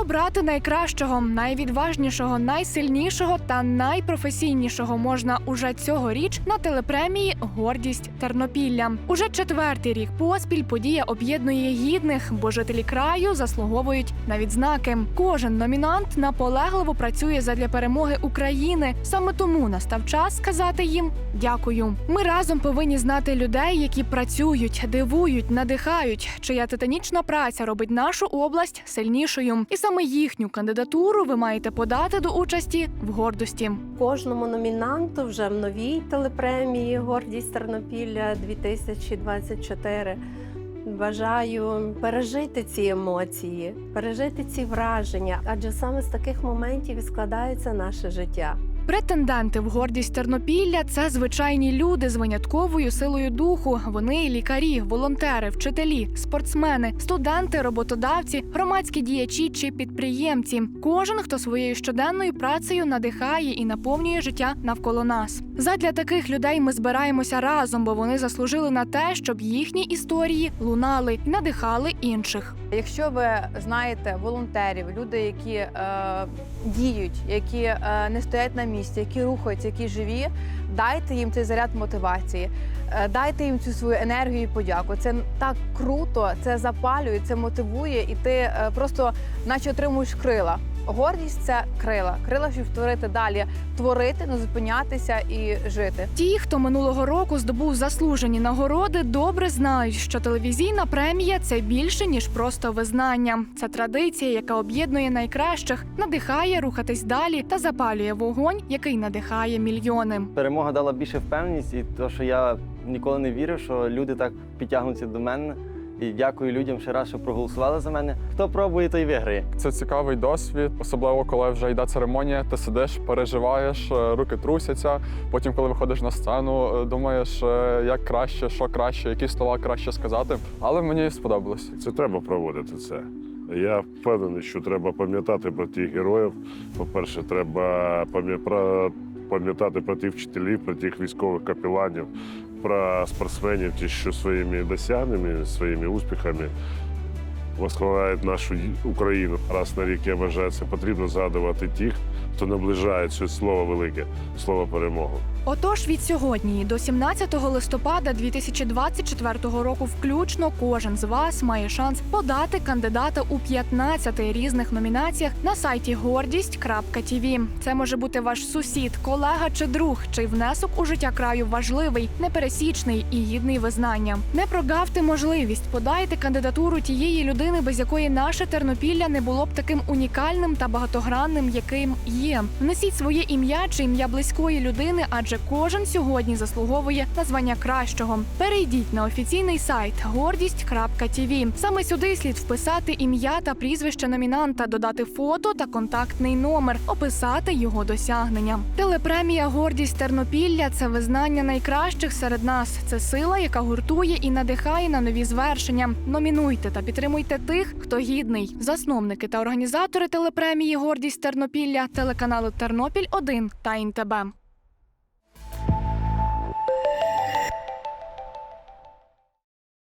Обрати найкращого, найвідважнішого, найсильнішого та найпрофесійнішого можна уже цьогоріч на телепремії Гордість Тернопілля. Уже четвертий рік поспіль подія об'єднує гідних, бо жителі краю заслуговують на відзнаки. Кожен номінант наполегливо працює задля перемоги України. Саме тому настав час сказати їм дякую. Ми разом повинні знати людей, які працюють, дивують, надихають, чия титанічна праця робить нашу область сильнішою. І саме їхню кандидатуру ви маєте подати до участі в гордості. Кожному номінанту вже в новій телепремії Гордість Тернопілля 2024 Бажаю пережити ці емоції, пережити ці враження, адже саме з таких моментів і складається наше життя. Претенденти в гордість Тернопілля це звичайні люди з винятковою силою духу. Вони лікарі, волонтери, вчителі, спортсмени, студенти, роботодавці, громадські діячі чи підприємці. Кожен, хто своєю щоденною працею надихає і наповнює життя навколо нас. Задля таких людей ми збираємося разом, бо вони заслужили на те, щоб їхні історії лунали і надихали інших. Якщо ви знаєте волонтерів, люди, які е, діють, які е, не стоять на місці, які рухаються, які живі, дайте їм цей заряд мотивації, е, дайте їм цю свою енергію і подяку. Це так круто, це запалює, це мотивує, і ти е, просто наче отримуєш крила. Гордість це крила, крила, щоб творити далі, творити, не зупинятися і жити. Ті, хто минулого року здобув заслужені нагороди, добре знають, що телевізійна премія це більше ніж просто визнання. Це традиція, яка об'єднує найкращих, надихає рухатись далі та запалює вогонь, який надихає мільйони. Перемога дала більше впевненість, і то, що я ніколи не вірив, що люди так підтягнуться до мене. І дякую людям ще раз, що проголосували за мене. Хто пробує, той виграє. Це цікавий досвід, особливо коли вже йде церемонія, ти сидиш, переживаєш, е, руки трусяться. Потім, коли виходиш на сцену, е, думаєш, е, як краще, що краще, які слова краще сказати. Але мені сподобалось. Це треба проводити це. Я впевнений, що треба пам'ятати про тих героїв. По-перше, треба пам'я- про- пам'ятати про тих вчителів, про тих військових капеланів, про спортсменів, ті, що своїми досягненнями, своїми успіхами восхваляють нашу Україну. Раз на рік я вважаю, це потрібно згадувати тих, хто наближає це слово велике, слово перемогу. Отож, від сьогодні до 17 листопада 2024 року, включно кожен з вас має шанс подати кандидата у 15 різних номінаціях на сайті гордість.тв. Це може бути ваш сусід, колега чи друг, чий внесок у життя краю важливий, непересічний і гідний визнання. Не прогавте можливість, подайте кандидатуру тієї людини, без якої наше Тернопілля не було б таким унікальним та багатогранним, яким є. Внесіть своє ім'я чи ім'я близької людини, адже кожен сьогодні заслуговує на звання кращого. Перейдіть на офіційний сайт гордість.тв. Саме сюди слід вписати ім'я та прізвище номінанта, додати фото та контактний номер, описати його досягнення. Телепремія Гордість Тернопілля це визнання найкращих серед нас. Це сила, яка гуртує і надихає на нові звершення. Номінуйте та підтримуйте тих, хто гідний. Засновники та організатори телепремії Гордість Тернопілля, телеканали Тернопіль 1 та ІНТБ.